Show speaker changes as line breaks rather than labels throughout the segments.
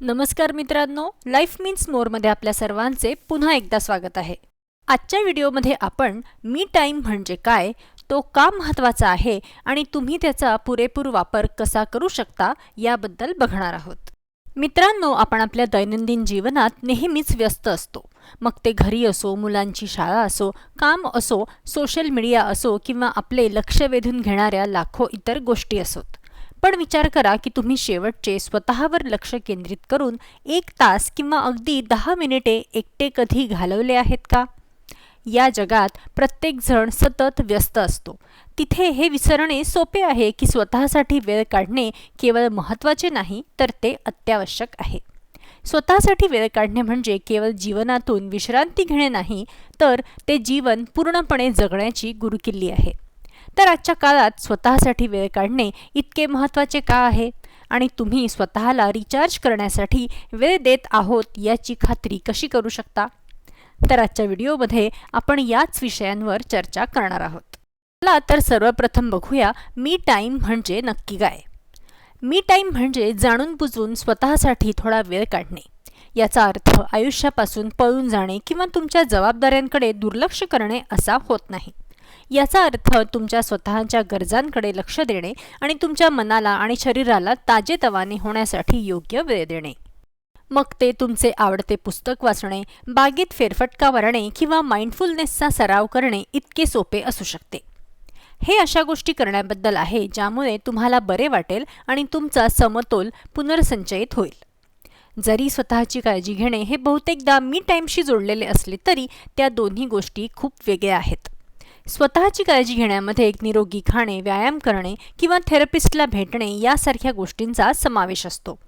नमस्कार मित्रांनो life means मोरमध्ये आपल्या सर्वांचे पुन्हा एकदा स्वागत आहे. आजच्या व्हिडिओमध्ये आपण मी टाईम म्हणजे काय तो का महत्त्वाचा आहे आणि तुम्ही त्याचा पुरेपूर वापर कसा करू शकता याबद्दल बघणार आहोत. मित्रांनो आपण आपल्या दैनंदिन जीवनात नेहमीच व्यस्त असतो. मग ते घरी असो मुलांची शाळा असो काम असो सोशल मीडिया असो किंवा आपले लक्ष वेधून घेणाऱ्या लाखो इतर गोष्टी असोत. पण विचार करा की तुम्ही शेवटचे स्वतःवर लक्ष केंद्रित करून एक तास किंवा अगदी दहा मिनिटे एकटे कधी घालवले आहेत का? या जगात प्रत्येकजण सतत व्यस्त असतो. तिथे हे विसरणे सोपे आहे की स्वतःसाठी वेळ काढणे केवळ महत्त्वाचे नाही तर ते अत्यावश्यक आहे. स्वतःसाठी वेळ काढणे म्हणजे केवळ जीवनातून विश्रांती घेणे नाही तर ते जीवन पूर्णपणे जगण्याची गुरुकिल्ली आहे. तर आजच्या काळात स्वतःसाठी वेळ काढणे इतके महत्त्वाचे का आहे? आणि तुम्ही स्वतःला रिचार्ज करण्यासाठी वेळ देत आहोत याची खात्री कशी करू शकता? तर आजच्या व्हिडिओमध्ये आपण याच विषयांवर चर्चा करणार आहोत. चला तर सर्वप्रथम बघूया मी टाईम म्हणजे नक्की काय? मी टाईम म्हणजे जाणून बुजून स्वतःसाठी थोडा वेळ काढणे. याचा अर्थ आयुष्यापासून पळून जाणे किंवा तुमच्या जबाबदाऱ्यांकडे दुर्लक्ष करणे असा होत नाही. याचा अर्थ तुमच्या स्वतःच्या गरजांकडे लक्ष देणे आणि तुमच्या मनाला आणि शरीराला ताजेतवाने होण्यासाठी योग्य वेळ देणे. मग ते तुमचे आवडते पुस्तक वाचणे बागेत फेरफटका मारणे किंवा माइंडफुलनेसचा सराव करणे इतके सोपे असू शकते. हे अशा गोष्टी करण्याबद्दल आहे ज्यामुळे तुम्हाला बरे वाटेल आणि तुमचा समतोल पुनर्संचयित होईल. जरी स्वतःची काळजी घेणे हे बहुतेकदा मी टाईमशी जोडलेले असले तरी त्या दोन्ही गोष्टी खूप वेगळ्या आहेत. स्वतःची काळजी घेण्यामध्ये एक निरोगी खाणे व्यायाम करणे किंवा थेरपिस्टला भेटणे यासारख्या गोष्टींचा समावेश असतो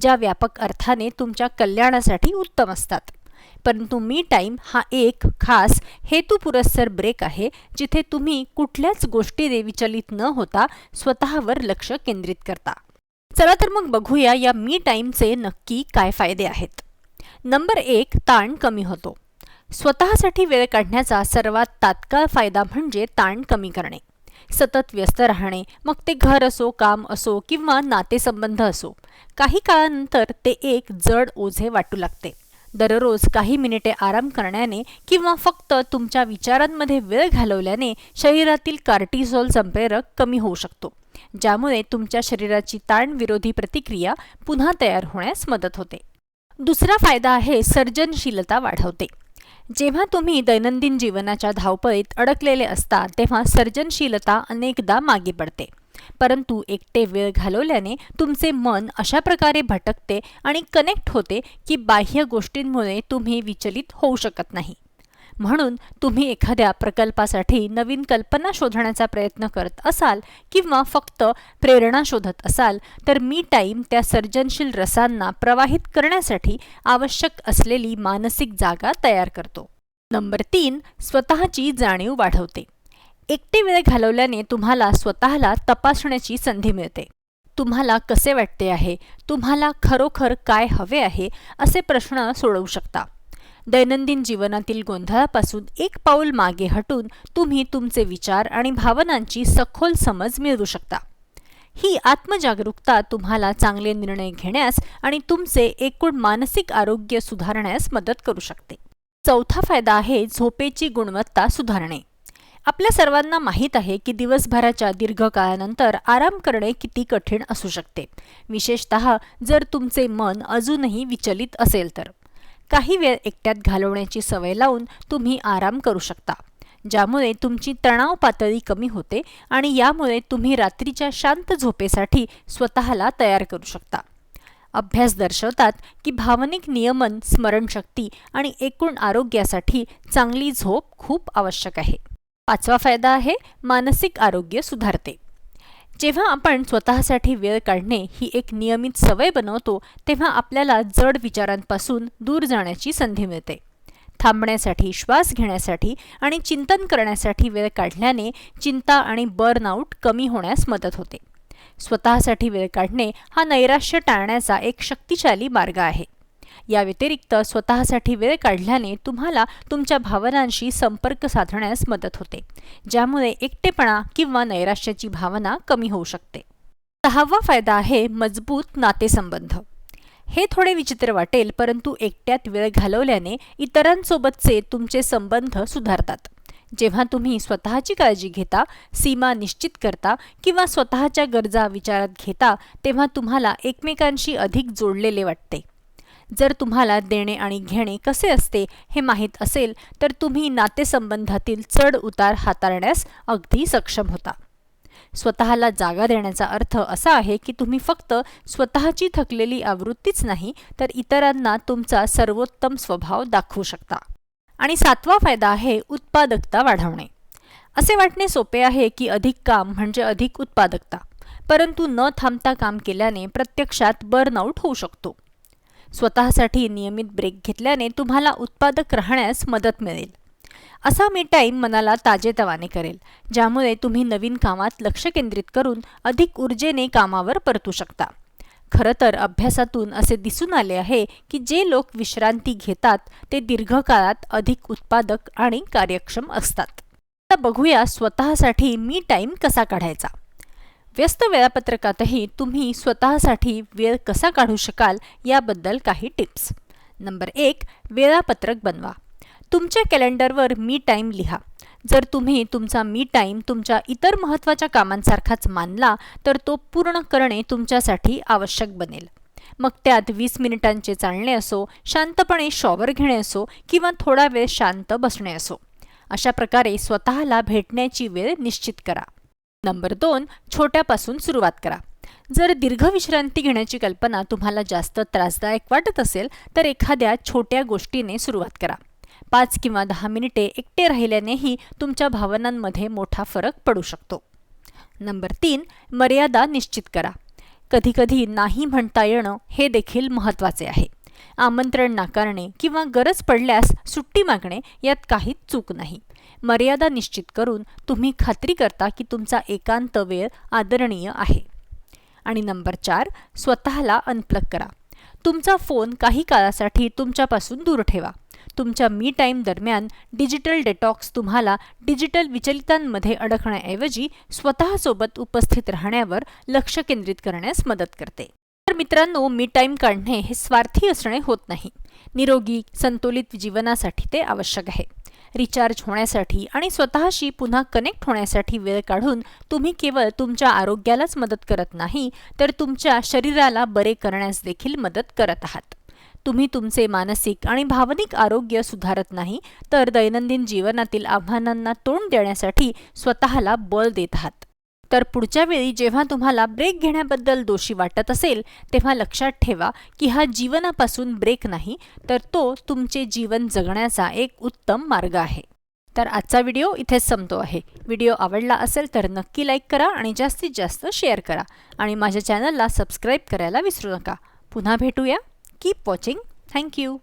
ज्या व्यापक अर्थाने तुमच्या कल्याणासाठी उत्तम असतात. परंतु मी टाईम हा एक खास हेतुपुरस्सर ब्रेक आहे जिथे तुम्ही कुठल्याच गोष्टीने विचलित न होता स्वतःवर लक्ष केंद्रित करता. चला तर मग बघूया या मी टाईमचे नक्की काय फायदे आहेत. नंबर एक ताण कमी होतो. स्वतःसाठी वेळ काढण्याचा सर्वात तात्काळ फायदा म्हणजे ताण कमी करणे. सतत व्यस्त राहणे मग ते घर असो काम असो किंवा नातेसंबंध असो काही काळानंतर ते एक जड ओझे वाटू लागते. दररोज काही मिनिटे आराम करण्याने किंवा फक्त तुमच्या विचारांमध्ये वेळ घालवल्याने शरीरातील कार्टिसोल संप्रेरक कमी होऊ शकतो ज्यामुळे तुमच्या शरीराची ताणविरोधी प्रतिक्रिया पुन्हा तयार होण्यास मदत होते. दुसरा फायदा आहे सर्जनशीलता वाढवते. जेव्हा तुम्ही दैनंदिन जीवनाच्या धावपळीत अडकलेले असता तेव्हा सर्जनशीलता अनेकदा मागे पडते. परंतु एकटे वेळ घालवल्याने तुमचे मन अशा प्रकारे भटकते आणि कनेक्ट होते की बाह्य गोष्टींमुळे तुम्ही विचलित होऊ शकत नाही. म्हणून तुम्ही एखाद्या प्रकल्पासाठी नवीन कल्पना शोधण्याचा प्रयत्न करत असाल किंवा फक्त प्रेरणा शोधत असाल तर मी टाईम त्या सर्जनशील रसांना प्रवाहित करण्यासाठी आवश्यक असलेली मानसिक जागा तयार करतो. नंबर तीन स्वतःची जाणीव वाढवते. एकटे वेळ घालवल्याने तुम्हाला स्वतःला तपासण्याची संधी मिळते. तुम्हाला कसे वाटते आहे? तुम्हाला खरोखर काय हवे आहे? असे प्रश्न सोडवू शकता. दैनंदिन जीवनातील गोंधळापासून एक पाऊल मागे हटून तुम्ही तुमचे विचार आणि भावनांची सखोल समज मिळवू शकता. ही आत्मजागरूकता तुम्हाला चांगले निर्णय घेण्यास आणि तुमचे एकूण मानसिक आरोग्य सुधारण्यास मदत करू शकते. चौथा फायदा आहे झोपेची गुणवत्ता सुधारणे. आपल्या सर्वांना माहीत आहे की दिवसभराच्या दीर्घकाळानंतर आराम करणे किती कठीण असू शकते. विशेषत जर तुमचे मन अजूनही विचलित असेल तर. काही वेळ एकट्यात घालवण्याची सवय लावून तुम्ही आराम करू शकता ज्यामुळे तुमची तणाव पातळी कमी होते आणि यामुळे तुम्ही रात्रीच्या शांत झोपेसाठी स्वतःला तयार करू शकता. अभ्यास दर्शवतात की भावनिक नियमन स्मरणशक्ती आणि एकूण आरोग्यासाठी चांगली झोप खूप आवश्यक आहे. पाचवा फायदा आहे मानसिक आरोग्य सुधारते. जेव्हा आपण स्वतःसाठी वेळ काढणे ही एक नियमित सवय बनवतो तेव्हा आपल्याला जड विचारांपासून दूर जाण्याची संधी मिळते. थांबण्यासाठी श्वास घेण्यासाठी आणि चिंतन करण्यासाठी वेळ काढल्याने चिंता आणि बर्नआउट कमी होण्यास मदत होते. स्वतःसाठी वेळ काढणे हा नैराश्य टाळण्याचा एक शक्तिशाली मार्ग आहे. या व्यतिरिक्त स्वतःसाठी वेळ काढल्याने तुम्हाला तुमच्या भावनांशी संपर्क साधण्यास मदत होते ज्यामुळे एकटेपणा किंवा नैराश्याची भावना कमी होऊ शकते. सहावा फायदा आहे मजबूत नातेसंबंध. हे थोडे विचित्र वाटेल परंतु एकट्यात वेळ घालवल्याने इतरांसोबतचे तुमचे संबंध सुधारतात. जेव्हा तुम्ही स्वतःची काळजी घेता सीमा निश्चित करता किंवा स्वतःच्या गरजा विचारात घेता तेव्हा तुम्हाला एकमेकांशी अधिक जोडलेले वाटते. जर तुम्हाला देणे आणि घेणे कसे असते हे माहीत असेल तर तुम्ही नातेसंबंधातील चढ उतार हाताळण्यास अगदी सक्षम होता. स्वतःला जागा देण्याचा अर्थ असा आहे की तुम्ही फक्त स्वतःची थकलेली आवृत्तीच नाही तर इतरांना तुमचा सर्वोत्तम स्वभाव दाखवू शकता. आणि सातवा फायदा आहे उत्पादकता वाढवणे. असे वाटणे सोपे आहे की अधिक काम म्हणजे अधिक उत्पादकता परंतु न थांबता काम केल्याने प्रत्यक्षात बर्नआउट होऊ शकतो. स्वतःसाठी नियमित ब्रेक घेतल्याने तुम्हाला उत्पादक राहण्यास मदत मिळेल. असा मी टाईम मनाला ताजेतवाने करेल ज्यामुळे तुम्ही नवीन कामात लक्ष केंद्रित करून अधिक ऊर्जेने कामावर परतू शकता. खरं तर अभ्यासातून असे दिसून आले आहे की जे लोक विश्रांती घेतात ते दीर्घकाळात अधिक उत्पादक आणि कार्यक्षम असतात. आता बघूया स्वतःसाठी मी टाईम कसा काढायचा. व्यस्त वेळापत्रकातही तुम्ही स्वतःसाठी वेळ कसा काढू शकाल याबद्दल काही टिप्स. नंबर एक वेळापत्रक बनवा. तुमच्या कॅलेंडरवर मी टाईम लिहा. जर तुम्ही तुमचा मी टाईम तुमच्या इतर महत्त्वाच्या कामांसारखाच मानला तर तो पूर्ण करणे तुमच्यासाठी आवश्यक बनेल. मग त्यात वीस मिनिटांचे चालणे असो शांतपणे शॉवर घेणे असो किंवा थोडा वेळ शांत बसणे असो. अशा प्रकारे स्वतःला भेटण्याची वेळ निश्चित करा. नंबर दोन छोट्यापासून सुरुवात करा. जर दीर्घ विश्रांती घेण्याची कल्पना तुम्हाला जास्त त्रासदायक वाटत असेल तर एखाद्या छोट्या गोष्टीने सुरुवात करा. पाच किंवा दहा मिनिटे एकटे राहिल्यानेही तुमच्या भावनांमध्ये मोठा फरक पडू शकतो. नंबर तीन मर्यादा निश्चित करा. कधीकधी नाही म्हणता येणं हे देखील महत्त्वाचे आहे. आमंत्रण नाकारणे किंवा गरज पडल्यास सुट्टी मागणे यात काहीच चूक नाही. मर्यादा निश्चित करून तुम्ही खात्री करता की तुमचा एकांत वेळ आदरणीय आहे. आणि नंबर चार स्वतःला अनप्लग करा. तुमचा फोन काही काळासाठी तुमच्यापासून दूर ठेवा. तुमच्या मी टाईम दरम्यान डिजिटल डेटॉक्स तुम्हाला डिजिटल विचलितांमध्ये अडकण्याऐवजी स्वतःसोबत उपस्थित राहण्यावर लक्ष केंद्रित करण्यास मदत करते. तर मित्रांनो मी टाईम काढणे हे स्वार्थी असणे होत नाही. निरोगी संतुलित जीवनासाठी ते आवश्यक आहे. रिचार्ज होण्यासाठी आणि स्वतःशी पुन्हा कनेक्ट होण्यासाठी वेळ काढून तुम्ही केवळ तुमच्या आरोग्यालाच मदत करत नाही तर तुमच्या शरीराला बरे करण्यास देखील मदत करत आहात. तुम्ही तुमचे मानसिक आणि भावनिक आरोग्य सुधारत नाही तर दैनंदिन जीवनातील आव्हानांना तोंड देण्यासाठी स्वतःला बळ देत आहात. तर पुढच्या वेळी जेव्हा तुम्हाला ब्रेक घेण्याबद्दल दोषी वाटत असेल तेव्हा लक्षात ठेवा की हा जीवनापासून ब्रेक नाही तर तो तुमचे जीवन जगण्याचा एक उत्तम मार्ग आहे. तर आजचा व्हिडिओ इथेच संपतो आहे. व्हिडिओ आवडला असेल तर नक्की लाईक करा आणि जास्तीत जास्त शेअर करा. आणि माझ्या चॅनलला सबस्क्राईब करायला विसरू नका. पुन्हा भेटूया. Keep watching thank you